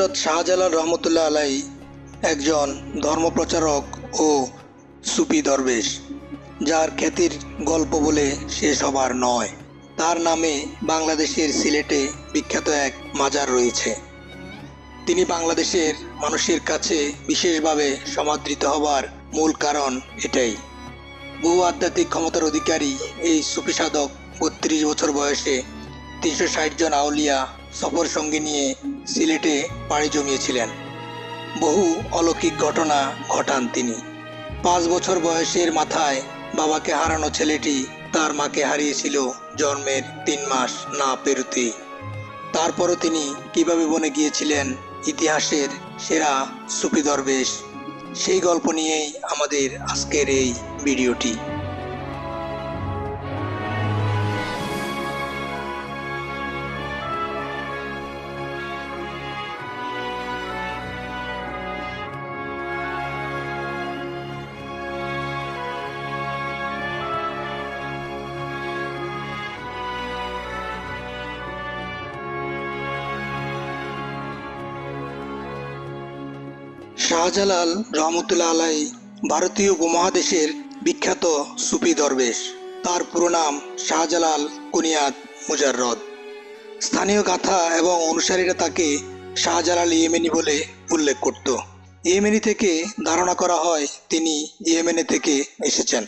হজরত শাহজালাল রহমতুল্লাহ আলাই একজন ধর্মপ্রচারক ও সুফি দরবেশ, যার খ্যাতির গল্প বলে শেষ হবার নয়। তার নামে বাংলাদেশের সিলেটে বিখ্যাত এক মাজার রয়েছে। তিনি বাংলাদেশের মানুষের কাছে বিশেষভাবে সমাদৃত হবার মূল কারণ এটাই। বহু আধ্যাত্মিক ক্ষমতার অধিকারী এই সুফি সাধক বত্রিশ বছর বয়সে তিনশো ষাট জন আউলিয়া সফর সঙ্গে নিয়ে সিলেটে পাড়ি জমিয়েছিলেন। বহু অলৌকিক ঘটনা ঘটান তিনি। পাঁচ বছর বয়সের মাথায় বাবাকে হারানো ছেলেটি তার মাকে হারিয়েছিল জন্মের তিন মাস না পেরুতেই। তারপরও তিনি কীভাবে বনে গিয়েছিলেন ইতিহাসের সেরা সুফি দরবেশ, সেই গল্প নিয়েই আমাদের আজকের এই ভিডিওটি। শাহজালাল রহমতুল্লাহ আলাই ভারতীয় উপমহাদেশের বিখ্যাত সুফি দরবেশ। তার পুরো নাম শাহজালাল কুনিয়াত মুজাররদ। স্থানীয় গাথা এবং অনুসারীরা তাকে শাহজালাল ইয়েমেনি বলে উল্লেখ করত। ইয়েমেনি থেকে ধারণা করা হয় তিনি ইয়েমেনে থেকে এসেছেন।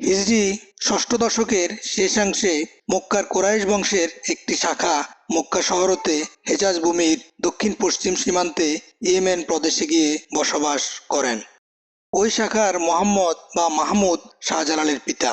হিজরি ষষ্ঠ দশকের শেষাংশে মক্কার কোরাইশ বংশের একটি শাখা, মক্কা শহরতে হেজাজ ভূমির দক্ষিণ পশ্চিম সীমান্তে ইয়েমেন প্রদেশে গিয়ে বসবাস করেন। ওই শাখার মোহাম্মদ বা মাহমুদ শাহজালালের পিতা।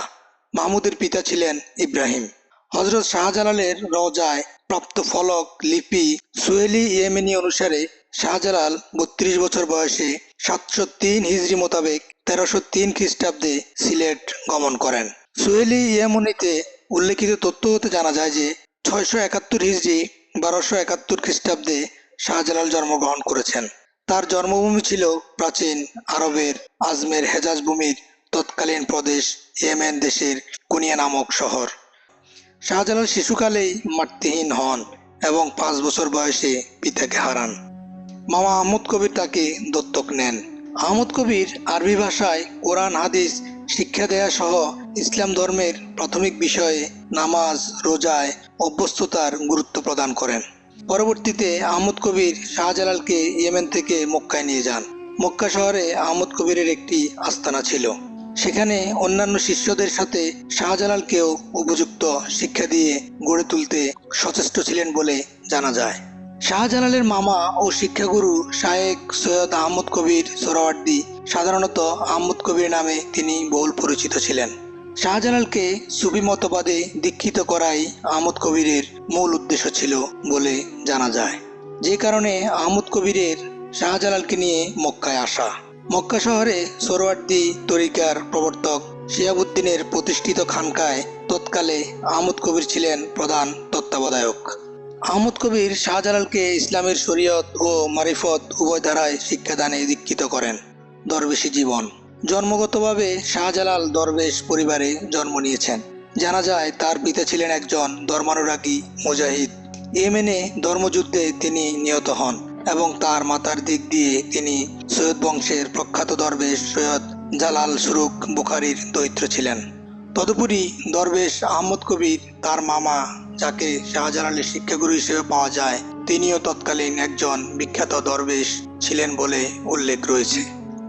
মাহমুদের পিতা ছিলেন ইব্রাহিম। হজরত শাহজালালের রজায় প্রাপ্ত ফলক, লিপি সুহেলি ইয়েমেনি অনুসারে শাহজালাল বত্রিশ বছর বয়সে সাতশো তিন হিজড়ি মোতাবেক তেরোশো তিন খ্রিস্টাব্দে সিলেট গমন করেন। সুহেলি ইয়েমনিতে উল্লেখিত তথ্য হতে জানা যায় যে, ছয়শো একাত্তর হিজড়ি বারোশো একাত্তর খ্রিস্টাব্দে শাহজালাল জন্মগ্রহণ করেছেন। তার জন্মভূমি ছিল প্রাচীন আরবের আজমের হেজাজ ভূমির তৎকালীন প্রদেশ ইয়েমেন দেশের কুনিয়া নামক শহর। শাহজালাল শিশুকালেই মাতৃহীন হন এবং পাঁচ বছর বয়সে পিতাকে হারান। মামা আহমদ কবির তাকে দত্তক নেন। আহমদ কবির আরবি ভাষায় কোরআন, হাদিস শিক্ষা দেয়া সহ ইসলাম ধর্মের প্রাথমিক বিষয়ে নামাজ, রোজায় অভ্যস্ততার গুরুত্ব প্রদান করেন। পরবর্তীতে আহমদ কবির শাহজালালকে ইয়েমেন থেকে মক্কায় নিয়ে যান। মক্কা শহরে আহমদ কবিরের একটি আস্তানা ছিল। সেখানে অন্যান্য শিষ্যদের সাথে শাহজালালকেও উপযুক্ত শিক্ষা দিয়ে গড়ে তুলতে সচেষ্ট ছিলেন বলে জানা যায়। শাহজালালের মামা ও শিক্ষাগুরু শায়েক সৈয়দ আহমদ কবির সোহরাওয়ার্দী সাধারণত আহমদ কবির নামে তিনি বহুল পরিচিত ছিলেন। শাহজালালকে সুফি মতবাদে দীক্ষিত করাই আহমদ কবিরের মূল উদ্দেশ্য ছিল বলে জানা যায়। যে কারণে আহমদ কবিরের শাহজালালকে নিয়ে মক্কায় আসা। মক্কা শহরে সোরওয়ার্দী তরিকার প্রবর্তক শিয়াবুদ্দিনের প্রতিষ্ঠিত খানকায় তৎকালে আহমদ কবির ছিলেন প্রধান তত্ত্বাবধায়ক। আহমদ কবির শাহজালালকে ইসলামের শরীয়ত ও মারিফত উভয় ধারায় শিক্ষাদানে দীক্ষিত করেন। দরবেশী জীবন। জন্মগতভাবে শাহজালাল দরবেশ পরিবারে জন্ম নিয়েছেন। জানা যায়, তার পিতা ছিলেন একজন ধর্মানুরাগী মুজাহিদ। ইয়েমেনে ধর্মযুদ্ধে তিনি নিহত হন এবং তার মাতার দিক দিয়ে তিনি সৈয়দ বংশের প্রখ্যাত দরবেশ সৈয়দ জালাল সুরুক বুখারির দৈত্র ছিলেন। তদুপরি দরবেশ আহমদ কবির তার মামা যাকে শাহজালালের শিক্ষাগুরু হিসেবে পাওয়া যায়, তিনিও তৎকালীন একজন বিখ্যাত দরবেশ ছিলেন বলে উল্লেখ রয়েছে।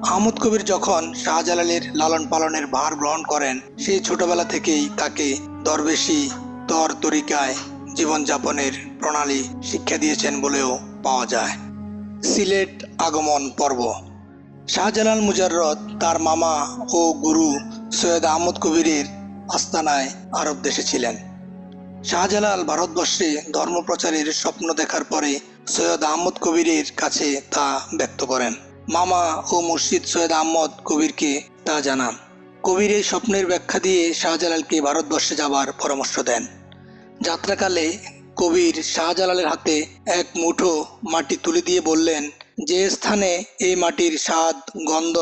আহমদ কবির যখন শাহজালালের লালন পালনের ভার গ্রহণ করেন সেই ছোটবেলা থেকেই তাকে দরবেশি তর তরিকায় জীবনযাপনের প্রণালী শিক্ষা দিয়েছেন বলেও পাওয়া যায়। সিলেট আগমন পর্ব। শাহজালাল মুজাররদ তার মামা ও গুরু সৈয়দ আহমদ কবিরের আস্তানায় আরব দেশে ছিলেন। শাহজালাল ভারতবর্ষে ধর্মপ্রচারের স্বপ্ন দেখার পরে সৈয়দ আহমদ কবিরের কাছে তা ব্যক্ত করেন। মামা ও মুর্শিদ সৈয়দ আহমদ কবিরকে তা জানান। কবির এই স্বপ্নের ব্যাখ্যা দিয়ে শাহজালালকে ভারতবর্ষে যাবার পরামর্শ দেন। যাত্রাকালে কবির শাহজালালের হাতে এক মুঠো মাটি তুলে দিয়ে বললেন, যে স্থানে এই মাটির স্বাদ, গন্ধ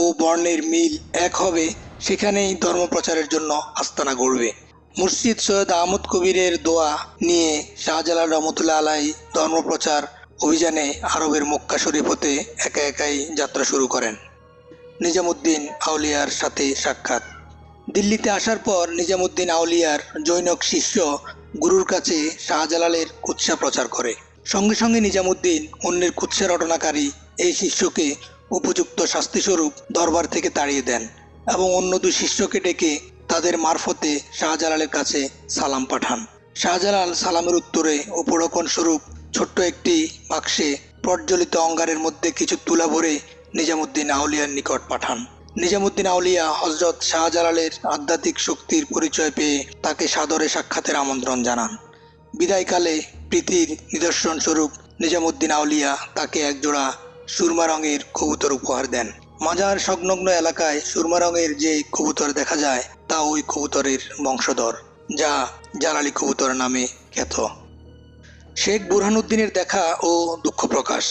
ও বর্ণের মিল এক হবে, সেখানেই ধর্মপ্রচারের জন্য আস্তানা গড়বে। মুর্শিদ সৈয়দ আহমদ কবিরের দোয়া নিয়ে শাহজালাল রহমতুল্লাহ আলাই ধর্মপ্রচার অভিযানে আরবের মক্কা শরীফ হতে একা একাই যাত্রা শুরু করেন। নিজামুদ্দিন আউলিয়ার সাথে সাক্ষাৎ। দিল্লিতে আসার পর নিজামুদ্দিন আউলিয়ার জৈনক শিষ্য গুরুর কাছে শাহজালালের কুৎসা প্রচার করে। সঙ্গে সঙ্গে নিজামুদ্দিন অন্যের কুৎসা রটনাকারী এই শিষ্যকে উপযুক্ত শাস্তিস্বরূপ দরবার থেকে তাড়িয়ে দেন এবং অন্য দুই শিষ্যকে ডেকে তাদের মারফতে শাহজালালের কাছে সালাম পাঠান। শাহজালাল সালামের উত্তরে উপরকন স্বরূপ ছোট্ট একটি বাক্সে প্রজ্বলিত অঙ্গারের মধ্যে কিছু তুলা ভরে নিজামুদ্দিন আউলিয়ার নিকট পাঠান। নিজামুদ্দিন আউলিয়া হজরত শাহজালালের আধ্যাত্মিক শক্তির পরিচয় পেয়ে তাকে সাদরে সাক্ষাতের আমন্ত্রণ জানান। বিদায়কালে প্রীতির নিদর্শন স্বরূপ নিজামুদ্দিন আউলিয়া তাকে একজোড়া সুরমা রঙের কবুতর উপহার দেন। মাজার সংলগ্ন এলাকায় সুরমা রঙের যে কবুতর দেখা যায় তা ওই কবুতরের বংশধর, যা জালালি কবুতর নামে খ্যাত। শেখ বুরহানুদ্দিনের দেখা ও দুঃখ প্রকাশ।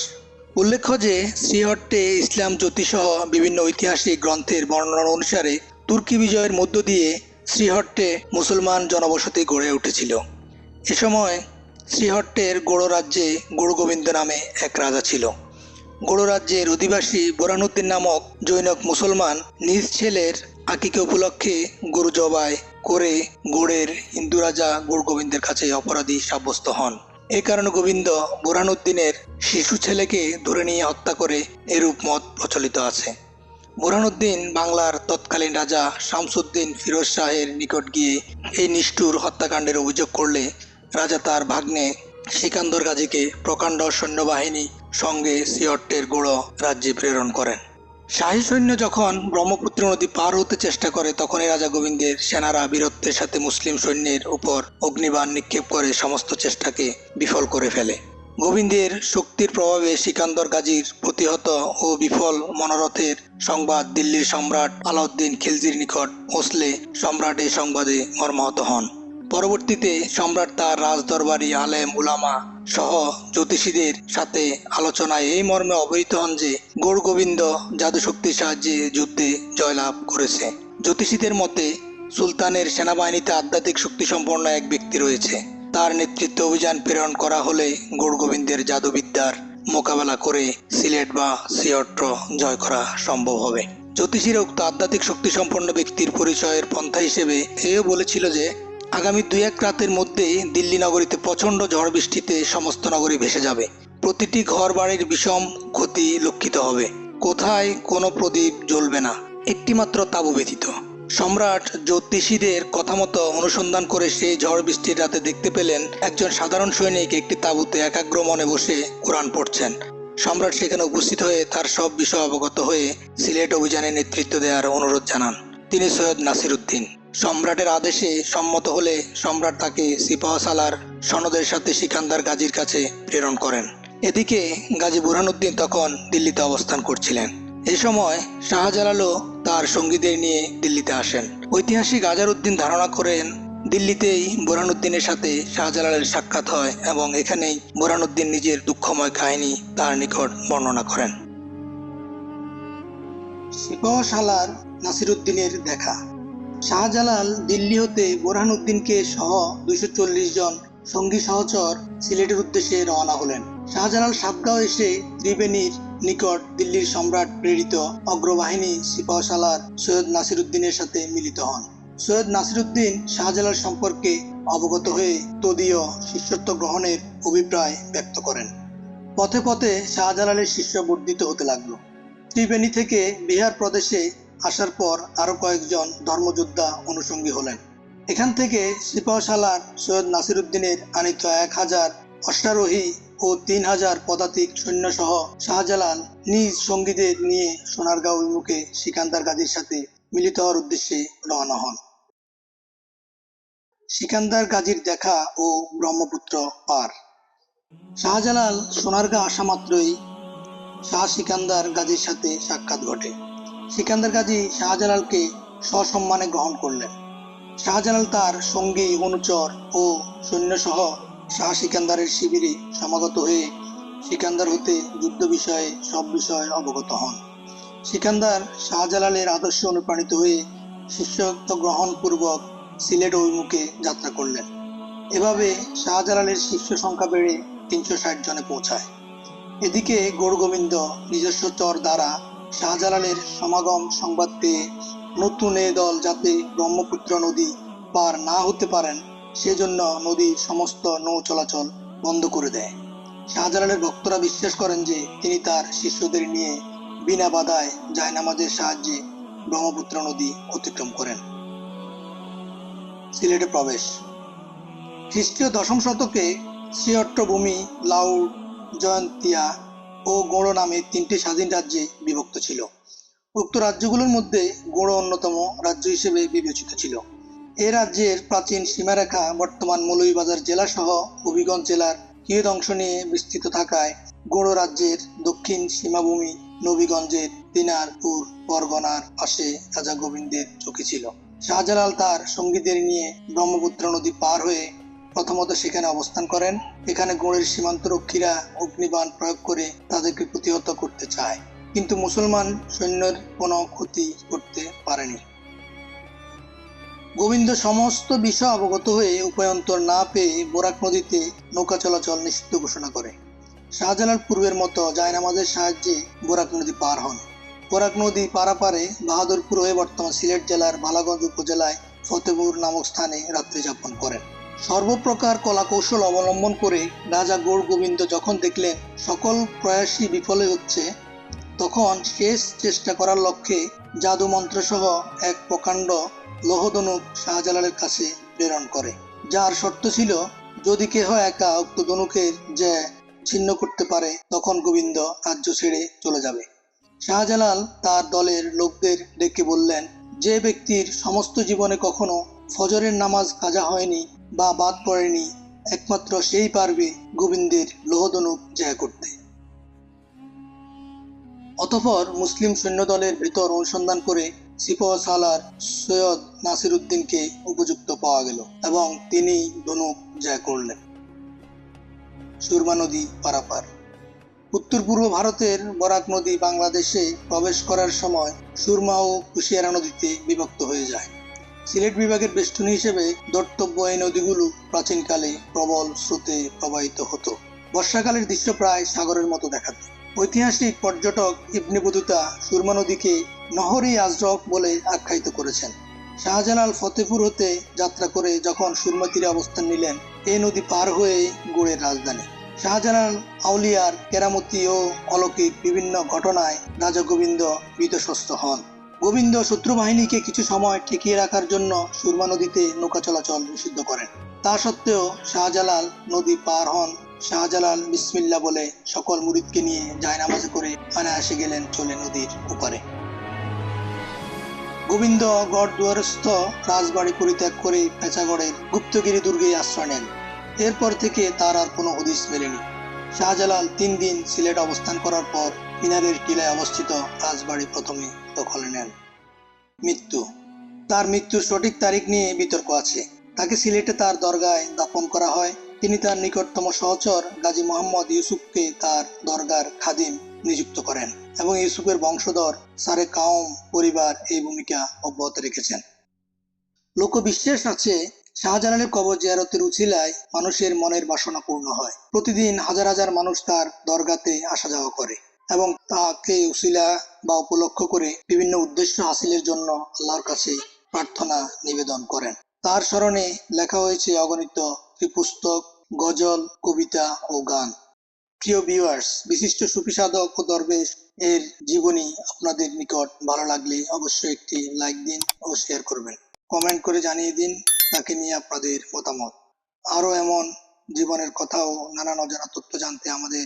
উল্লেখ্য যে, শ্রীহট্টে ইসলাম জ্যোতিষসহ বিভিন্ন ঐতিহাসিক গ্রন্থের বর্ণনা অনুসারে তুর্কি বিজয়ের মধ্য দিয়ে শ্রীহট্টে মুসলমান জনবসতি গড়ে উঠেছিল। এ সময় শ্রীহট্টের গোড় রাজ্যে গোড়গোবিন্দ নামে এক রাজা ছিল। গোড় রাজ্যের অধিবাসী বোরানুদ্দিন নামক জৈনক মুসলমান নিজ ছেলের আকিকে উপলক্ষে গরু জবাই করে গোড়ের হিন্দু রাজা গোড় গোবিন্দের কাছে অপরাধী সাব্যস্ত হন। এ কারণে গোবিন্দ বোরহানুদ্দিনের শিশু ছেলেকে ধরে নিয়ে হত্যা করে এরূপ মত প্রচলিত আছে। বোরহানুদ্দিন বাংলার তৎকালীন রাজা শামসুদ্দিন ফিরোজ শাহের নিকট গিয়ে এই নিষ্ঠুর হত্যাকাণ্ডের অভিযোগ করলে রাজা তার ভাগ্নে সিকান্দর গাজীকে প্রকাণ্ড সৈন্যবাহিনী সঙ্গে সিয়ট্টের গোড় রাজ্যে প্রেরণ করেন। শাহী সৈন্য যখন ব্রহ্মপুত্র নদী পার হতে চেষ্টা করে, তখনই রাজা গোবিন্দের সেনারা বীরত্বের সাথে মুসলিম সৈন্যের উপর অগ্নিবাণ নিক্ষেপ করে সমস্ত চেষ্টাকে বিফল করে ফেলে। গোবিন্দের শক্তির প্রভাবে সিকান্দর গাজীর প্রতিহত ও বিফল মনোরথের সংবাদ দিল্লির সম্রাট আলাউদ্দিন খিলজির নিকট পৌঁছলে সম্রাট এই সংবাদে মর্মাহত হন। পরবর্তীতে সম্রাট তার রাজদরবারি আলেম উলামা সহ জ্যোতিষীদের সাথে আলোচনায় এই মর্মে অবহিত হন যে গৌর গোবিন্দ জাদুশক্তির সাহায্যে যুদ্ধে জয়লাভ করেছে। জ্যোতিষীদের মতে, সুলতানের সেনাবাহিনীতে আধ্যাত্মিক শক্তি সম্পন্ন এক ব্যক্তি রয়েছে। তার নেতৃত্বে অভিযান প্রেরণ করা হলে গৌর গোবিন্দের জাদুবিদ্যার মোকাবেলা করে সিলেট বা সিয়ট্র জয় করা সম্ভব হবে। জ্যোতিষীরা উক্ত আধ্যাত্মিক শক্তি সম্পন্ন ব্যক্তির পরিচয়ের পন্থা হিসেবে এও বলেছিল যে আগামী দুই এক রাতের মধ্যেই দিল্লি নগরীতে প্রচণ্ড ঝড় বৃষ্টিতে সমস্ত নগরী ভেসে যাবে। প্রতিটি ঘর বাড়ির বিষম ক্ষতি লক্ষিত হবে। কোথায় কোনো প্রদীপ জ্বলবে না। একটিমাত্র তাবু ব্যতীত। সম্রাট জ্যোতিষীদের কথা মতো অনুসন্ধান করে সেই ঝড় বৃষ্টির রাতে দেখতে পেলেন একজন সাধারণ সৈনিক একটি তাঁবুতে একাগ্র মনে বসে কোরআন পড়ছেন। সম্রাট সেখানে উপস্থিত হয়ে তার সব বিষয় অবগত হয়ে সিলেট অভিযানে নেতৃত্ব দেওয়ার অনুরোধ জানান। তিনি সৈয়দ নাসির উদ্দিন সম্রাটের আদেশে সম্মত হলে সম্রাট তাকে সিপাহসালার সনদের সাথে সিকান্দার গাজীর কাছে প্রেরণ করেন। এদিকে গাজী বুরহানুদ্দিন তখন দিল্লিতে অবস্থান করছিলেন। এ সময় শাহজালালও তার সঙ্গীদের নিয়ে দিল্লিতে আসেন। ঐতিহাসিক আজারউদ্দিন ধারণা করেন, দিল্লিতেই বোরহানুদ্দিনের সাথে শাহজালালের সাক্ষাৎ হয় এবং এখানেই বোরহানুদ্দিন নিজের দুঃখময় কাহিনী তার নিকট বর্ণনা করেন। সিপাহসালার নাসিরুদ্দিনের দেখা। শাহজালাল দিল্লি হতে বোরহানুদ্দিনকে সহ দুইশো চল্লিশ জন সঙ্গী সহচর সিলেটের উদ্দেশ্যে রওনা হলেন। শাহজালাল সাতগাঁও এসে ত্রিবেণীর নিকট দিল্লির সম্রাট প্রেরিত অগ্রবাহিনী সিপাহসালার সৈয়দ নাসিরুদ্দিনের সাথে মিলিত হন। সৈয়দ নাসিরুদ্দিন শাহজালাল সম্পর্কে অবগত হয়ে তদীয় শিষ্যত্ব গ্রহণের অভিপ্রায় ব্যক্ত করেন। পথে পথে শাহজালালের শিষ্য বর্ধিত হতে লাগল। ত্রিবেণী থেকে বিহার প্রদেশে আসার পর আরও কয়েকজন ধর্মযোদ্ধা অনুষঙ্গী হলেন। এখান থেকে সিপাহসালার সৈয়দ নাসিরুদ্দিনের আনিত এক হাজার অশ্বারোহী ও তিন হাজার পদাতিক সৈন্যসহ শাহজালাল নিজ সঙ্গীদের নিয়ে সোনারগাঁও অভিমুখে সিকান্দার গাজীর সাথে মিলিত হওয়ার উদ্দেশ্যে রওনা হন। সিকান্দার গাজীর দেখা ও ব্রহ্মপুত্র পার। শাহজালাল সোনারগাঁ আসা মাত্রই শাহ সিকান্দার গাজীর সাথে সাক্ষাৎ ঘটে। সিকান্দার গাজী শাহজালালকে সসম্মানে গ্রহণ করলেন। শাহজালাল তার সঙ্গী, অনুচর ও সৈন্যসহ শাহ সিকান্দারের শিবিরে সমাগত হয়ে সিকান্দার হতে যুদ্ধ বিষয়ে সব বিষয় অবগত হন। সিকান্দার শাহজালালের আদর্শে অনুপ্রাণিত হয়ে শিষ্যত্ব গ্রহণ পূর্বক সিলেট অভিমুখে যাত্রা করলেন। এভাবে শাহজালালের শিষ্য সংখ্যা বেড়ে তিনশো ষাট জনে পৌঁছায়। এদিকে গৌরগোবিন্দ নিজস্ব চর দ্বারা শাহজালালের সমাগম সংবাদ পেয়ে নতুন এ দল যাতে ব্রহ্মপুত্র নদী পার না হতে পারেন, সেজন্য নদীর সমস্ত নৌ চলাচল বন্ধ করে দেয়। শাহজালালের ভক্তরা বিশ্বাস করেন যে তিনি তার শিষ্যদের নিয়ে বিনা বাধায় জায়নামাজের সাহায্যে ব্রহ্মপুত্র নদী অতিক্রম করেন। সিলেটে প্রবেশ। খ্রিস্টীয় দশম শতকে শ্রীহট্টভূমি লাউড জয়ন্তিয়া ও গোড়ো নামে তিনটি স্বাধীন রাজ্যে বিভক্ত ছিল। উক্ত রাজ্যগুলোর মধ্যে গোড়ো অন্যতম রাজ্য হিসেবে বিবেচিত ছিল। এ রাজ্যের প্রাচীন সীমারেখা বর্তমান মৌলভীবাজার জেলা সহ হবিগঞ্জ জেলার কিয়ত অংশ নিয়ে বিস্তৃত থাকায় গোড়ো রাজ্যের দক্ষিণ সীমাভূমি নবীগঞ্জের দিনারপুর, পরগনার পাশে রাজা গোবিন্দের চোখে ছিল। শাহজালাল তার সঙ্গীদের নিয়ে ব্রহ্মপুত্র নদী পার হয়ে প্রথমত সেখানে অবস্থান করেন। এখানে গোড়ের সীমান্তরক্ষীরা অগ্নিবাণ প্রয়োগ করে তাদেরকে প্রতিহত করতে চায়। কিন্তু মুসলমান সৈন্যের কোনো ক্ষতি করতে পারেনি। গোবিন্দ সমস্ত বিষয় অবগত হয়ে উপায়ন্তর না পেয়ে বোরাক নদীতে নৌকা চলাচল নিষিদ্ধ ঘোষণা করে। শাহজালাল পূর্বের মতো জায়নামাজের সাহায্যে বোরাক নদী পার হন। বোরাক নদী পারাপারে বাহাদুরপুর হয়ে বর্তমান সিলেট জেলার বালাগঞ্জ উপজেলায় ফতেপুর নামক স্থানে রাত্রি যাপন করেন। সর্বপ্রকার কলা কৌশল অবলম্বন করে রাজা গৌড় গোবিন্দ যখন দেখলেন সকল প্রয়াসই বিফলে হচ্ছে, তখন শেষ চেষ্টা করার লক্ষ্যে জাদু মন্ত্র সহ এক প্রকাণ্ড লোহধনুক শাহজালালের কাছে প্রেরণ করে। যার শর্ত ছিল, যদি কেহ একা উক্ত ধনুকের যে ছিন্ন করতে পারে, তখন গোবিন্দ রাজ্য ছেড়ে চলে যাবে। শাহজালাল তার দলের লোকদের ডেকে বললেন, যে ব্যক্তির সমস্ত জীবনে কখনো ফজরের নামাজ কাজা হয়নি বা বাদ পড়েনি, একমাত্র সেই পারবে গোবিন্দের লোহধনুক জয় করতে। অতঃপর মুসলিম সৈন্যদলের ভেতর অনুসন্ধান করে সিপহ সালার সৈয়দ নাসির উদ্দিনকে উপযুক্ত পাওয়া গেল এবং তিনি ধনুক জয় করলেন। সুরমা নদী পারাপার। উত্তর পূর্ব ভারতের বরাক নদী বাংলাদেশে প্রবেশ করার সময় সুরমা ও কুশিয়ারা নদীতে বিভক্ত হয়ে যায়। সিলেট বিভাগের বেষ্টনী হিসেবে দর্তব্য এই নদীগুলো প্রাচীনকালে প্রবল স্রোতে প্রবাহিত হতো। বর্ষাকালের দৃশ্য প্রায় সাগরের মতো দেখাত। ঐতিহাসিক পর্যটক ইবনে বতুতা সুরমা নদীকে নহরি আজরক বলে আখ্যায়িত করেছেন। শাহজালাল ফতেপুর হতে যাত্রা করে যখন সুরমা তীরে অবস্থান নিলেন এই নদী পার হয়ে গোড়ের রাজধানী। শাহজালাল আউলিয়ার কেরামতি ও অলৌকিক বিভিন্ন ঘটনায় রাজা গোবিন্দ বিতস্ত হন। গোবিন্দ শত্রু বাহিনীকে কিছু সময় ঠেকিয়ে রাখার জন্য সুরমা নদীতে নৌকা চলাচল নিষিদ্ধ করেন। তা সত্ত্বেও শাহজালাল নদী পার হন। শাহজালাল বিসমিল্লা বলে সকল মুরিদকে নিয়ে জায়নামাজে করে অনায়াসে গেলেন চলে নদীর ওপারে গোবিন্দ গড় দুয়ারস্থ রাজবাড়ি পরিত্যাগ করে পেঁচাগড়ের গুপ্তগিরি দুর্গে আশ্রয় নেন। এরপর থেকে তার আর কোনো হদিস মেলেনি। শাহজালাল তিন দিন সিলেট অবস্থান করার পর মিনারের টিলায় অবস্থিত রাজবাড়ি প্রথমে দখলে নেন। মৃত্যু। তার মৃত্যুর সঠিক তারিখ নিয়ে বিতর্ক আছে। তাকে সিলেটে তার দরগায় দাপন করা হয়। তিনি তার নিকটতম সহচর গাজী মোহাম্মদ ইউসুফকে তার দরগার খাদিম নিযুক্ত করেন এবং ইউসুফের বংশধর সারে কাউম পরিবার এই ভূমিকা অব্যাহত রেখেছেন। লোকবিশ্বাস আছে শাহজালালের কবর জিয়ারতের উচিলায় মানুষের মনের বাসনা পূর্ণ হয়। প্রতিদিন হাজার হাজার মানুষ তার দরগাতে আসা যাওয়া করে। এবং তাকে উসিলা বা উপলক্ষ করে বিভিন্ন উদ্দেশ্য হাসিলের জন্য আল্লাহর কাছে প্রার্থনা নিবেদন করেন। তার স্মরণে লেখা হয়েছে অগণিত পুস্তক গজল, কবিতা ও গান। প্রিয় ভিউয়ার্স বিশিষ্ট সুফি সাধক ও দরবেশ এর জীবনী আপনাদের নিকট ভালো লাগলে অবশ্যই একটি লাইক দিন ও শেয়ার করবেন। কমেন্ট করে জানিয়ে দিন তাকে নিয়ে আপনাদের মতামত। আরও এমন জীবনের কথা ও নানান অজানা তথ্য জানতে আমাদের